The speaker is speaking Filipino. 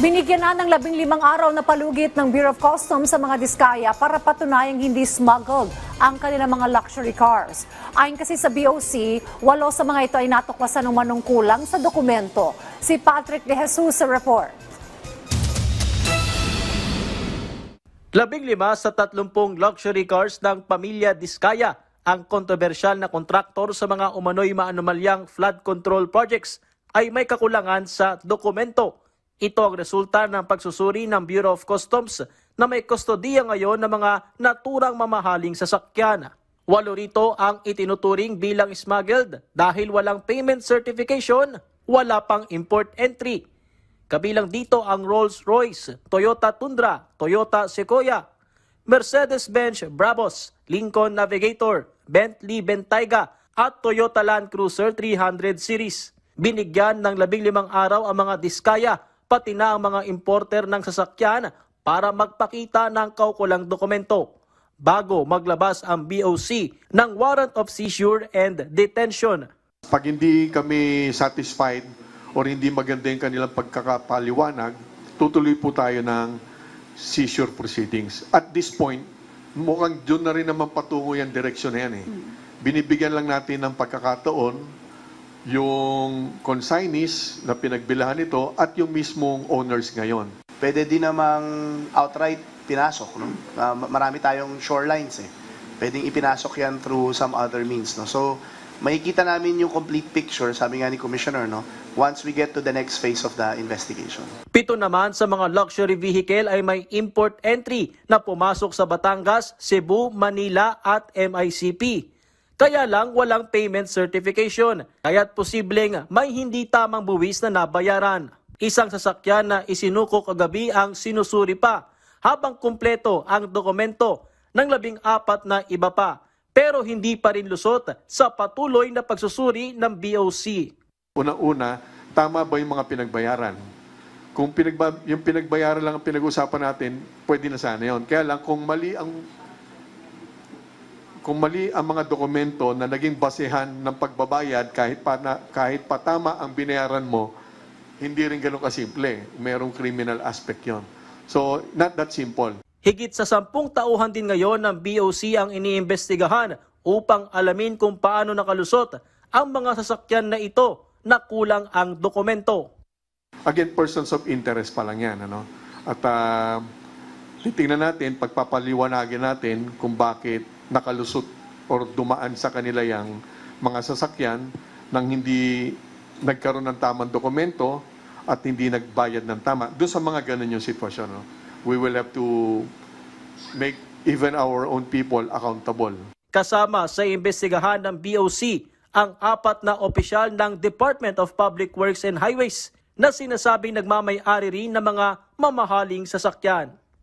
Binigyan na ng labing limang araw na palugit ng Bureau of Customs sa mga diskaya para patunayang hindi smuggled ang kanilang mga luxury cars. Ayon kasi sa BOC, walo sa mga ito ay natuklasan ng manungkulang sa dokumento. Si Patrick De Jesus sa report. Labing lima sa tatlumpong luxury cars ng pamilya Diskaya ang kontrobersyal na kontraktor sa mga umano'y maanumalyang flood control projects ay may kakulangan sa dokumento. Ito ang resulta ng pagsusuri ng Bureau of Customs na may kustodiya ngayon ng mga naturang mamahaling sasakyan. Walo rito ang itinuturing bilang smuggled dahil walang payment certification, wala pang import entry. Kabilang dito ang Rolls-Royce, Toyota Tundra, Toyota Sequoia, Mercedes-Benz Brabus, Lincoln Navigator, Bentley Bentayga at Toyota Land Cruiser 300 Series. Binigyan ng 15 araw ang mga diskaya pati na ang mga importer ng sasakyan para magpakita ng kaukulang dokumento bago maglabas ang BOC ng warrant of seizure and detention. Pag hindi kami satisfied or hindi maganda yung kanilang pagkakapaliwanag, tutuloy po tayo ng seizure proceedings. At this point, mukhang dyan na rin naman patungo yung direksyon na yan eh. Binibigyan lang natin ng pagkakataon yung consignees na pinagbilahan nito at yung mismong owners ngayon. Pwede din namang outright pinasok, no? Ma- marami tayong shorelines eh. Pwedeng ipinasok yan through some other means, no? So, makikita namin yung complete picture, sabi nga ni Commissioner, no? Once we get to the next phase of the investigation. Pito naman sa mga luxury vehicle ay may import entry na pumasok sa Batangas, Cebu, Manila at MICP. Kaya lang walang payment certification, kaya't posibleng may hindi tamang buwis na nabayaran. Isang sasakyan na isinuko kagabi ang sinusuri pa, habang kumpleto ang dokumento ng labing apat na iba pa, pero hindi pa rin lusot sa patuloy na pagsusuri ng BOC. Una-una, tama ba yung mga pinagbayaran? Kung pinagba, yung pinagbayaran lang ang pinag-usapan natin, pwede na sana yun. Kaya lang, kung mali ang kung mali ang mga dokumento na naging basehan ng pagbabayad kahit pa, na, kahit pa tama ang binayaran mo, hindi rin ganun kasimple. Merong criminal aspect yon. So, not that simple. Higit sa sampung tauhan din ngayon ng BOC ang iniimbestigahan upang alamin kung paano nakalusot ang mga sasakyan na ito na kulang ang dokumento. Again, persons of interest pa lang yan. Ano? At ah, titingnan natin, pagpapaliwanagin natin kung bakit nakalusot or dumaan sa kanila yung mga sasakyan nang hindi nagkaroon ng tamang dokumento at hindi nagbayad ng tama. Doon sa mga ganun yung sitwasyon. No? We will have to make even our own people accountable. Kasama sa imbestigahan ng BOC ang apat na opisyal ng Department of Public Works and Highways na sinasabing nagmamay-ari rin ng mga mamahaling sasakyan.